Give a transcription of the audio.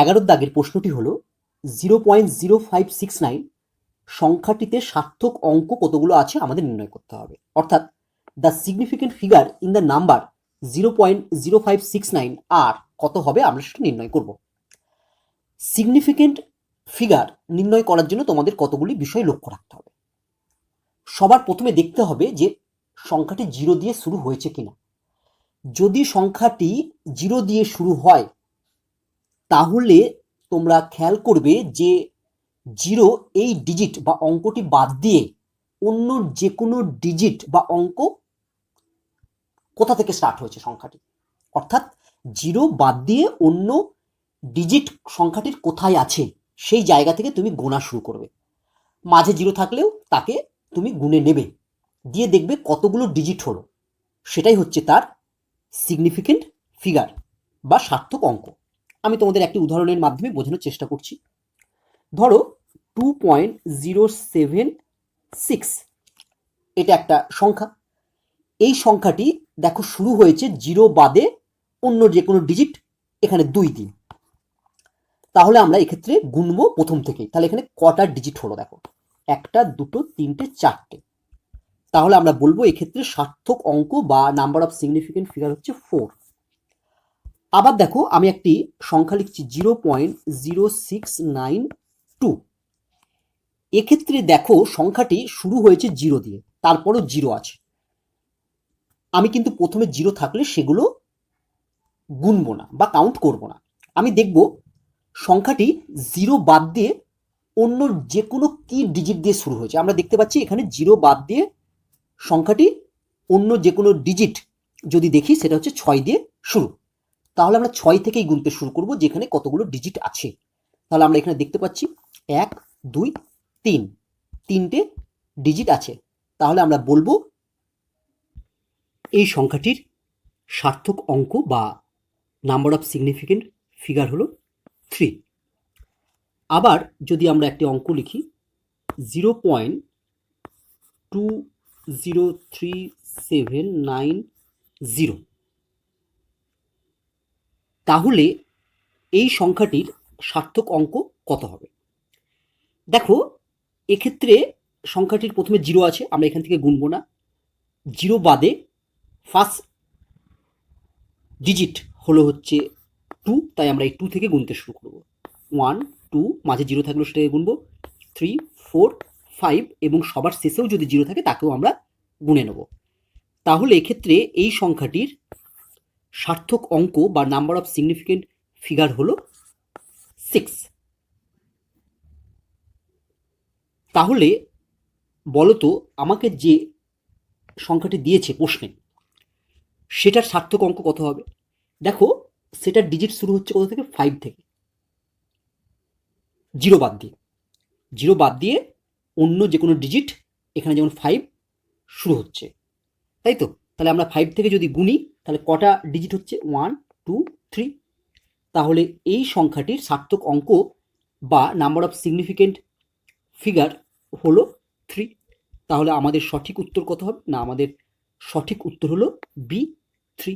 এগারোর দাগের প্রশ্নটি হলো zero point zero five six nine সংখ্যাটিতে সার্থক অঙ্ক কতগুলো আছে আমাদের নির্ণয় করতে হবে। অর্থাৎ the significant figure in the number zero point zero five six nine আর কত হবে আমরা সেটা নির্ণয় করব। সিগনিফিকেন্ট ফিগার নির্ণয় করার জন্য তোমাদের কতগুলি বিষয় লক্ষ্য রাখতে হবে। সবার প্রথমে দেখতে হবে যে সংখ্যাটি জিরো দিয়ে শুরু হয়েছে কিনা। যদি সংখ্যাটি জিরো দিয়ে শুরু হয় তাহলে তোমরা খেয়াল করবে যে জিরো এই ডিজিট বা অঙ্কটি বাদ দিয়ে অন্য যে কোনো ডিজিট বা অঙ্ক কোথা থেকে স্টার্ট হয়েছে সংখ্যাটি? অর্থাৎ জিরো বাদ দিয়ে অন্য ডিজিট সংখ্যাটির কোথায় আছে সেই জায়গা থেকে তুমি গোনা শুরু করবে। মাঝে জিরো থাকলেও তাকে তুমি গুনে নেবে। দিয়ে দেখবে কতগুলো ডিজিট হলো। সেটাই হচ্ছে তার সিগনিফিকেন্ট ফিগার বা সার্থক অঙ্ক। আমি তোমাদের একটি উদাহরণের মাধ্যমে বোঝানোর চেষ্টা করছি। ধরো two point zero seven six এটা একটা সংখ্যা। এই সংখ্যাটি দেখো শুরু হয়েছে জিরো বাদে অন্য যে কোনো ডিজিট এখানে দুই দিন। তাহলে আমরা এক্ষেত্রে গুনবো প্রথম থেকেই। তাহলে এখানে কটা ডিজিট হলো দেখো? একটা, দুটো, তিনটে, চারটে। তাহলে আমরা বলব এক্ষেত্রে সার্থক অঙ্ক বা নাম্বার অফ সিগনিফিকেন্ট ফিগার হচ্ছে ফোর আবার দেখো আমি একটি সংখ্যা লিখছি zero point zero six nine two. এক্ষেত্রে দেখো সংখ্যাটি শুরু হয়েছে জিরো দিয়ে, তারপরও জিরো আছে। আমি কিন্তু প্রথমে জিরো থাকলে সেগুলো গুনবো না বা কাউন্ট করব না। আমি দেখব সংখ্যাটি জিরো বাদ দিয়ে অন্য যে কোনো কি ডিজিট দিয়ে শুরু হয়েছে। আমরা দেখতে পাচ্ছি এখানে জিরো বাদ দিয়ে সংখ্যাটি অন্য যে কোনো ডিজিট যদি দেখি সেটা হচ্ছে ছয় দিয়ে শুরু। তাহলে আমরা ছয় থেকেই গুনতে শুরু করব, যেখানে কতগুলো ডিজিট আছে। তাহলে আমরা এখানে দেখতে পাচ্ছি, এক, দুই, তিন। তিনটে ডিজিট আছে। তাহলে আমরা বলব, এই সংখ্যাটির সার্থক অঙ্ক বা নাম্বার অফ সিগনিফিকেন্ট ফিগার হলো থ্রি আবার যদি আমরা একটি অঙ্ক লিখি zero point two zero three seven nine zero তাহলে এই সংখ্যাটির সার্থক অঙ্ক কত হবে? দেখো, এক্ষেত্রে সংখ্যাটির প্রথমে জিরো আছে, আমরা এখান থেকে গুনবো না। জিরো বাদে ফার্স্ট ডিজিট হলো হচ্ছে টু তাই আমরা এই টু থেকে গুনতে শুরু করব। ওয়ান টু মাঝে জিরো থাকলেও সেটাকে গুনবো। থ্রি ফোর ফাইভ এবং সবার শেষেও যদি জিরো থাকে, তাকেও আমরা গুনে নেব। তাহলে এক্ষেত্রে এই সংখ্যাটির সার্থক অঙ্ক বা নাম্বার অফ সিগনিফিকেন্ট ফিগার হলো সিক্স তাহলে বলতো আমাকে যে সংখ্যাটি দিয়েছে প্রশ্নে, সেটার সার্থক অঙ্ক কত হবে? দেখো, সেটার ডিজিট শুরু হচ্ছে কোথা থেকে? ফাইভ থেকে। জিরো বাদ দিয়ে। জিরো বাদ দিয়ে অন্য যে কোনো ডিজিট এখানে যেমন ফাইভ শুরু হচ্ছে। তাই তো? তাহলে আমরা ফাইভ থেকে যদি গুনি, তাহলে কটা ডিজিট হচ্ছে? ওয়ান টু থ্রি তাহলে এই সংখ্যাটির সার্থক অঙ্ক বা নাম্বার অফ সিগনিফিকেন্ট ফিগার হলো থ্রি তাহলে আমাদের সঠিক উত্তর কত হবে? না, আমাদের সঠিক উত্তর হলো বি থ্রি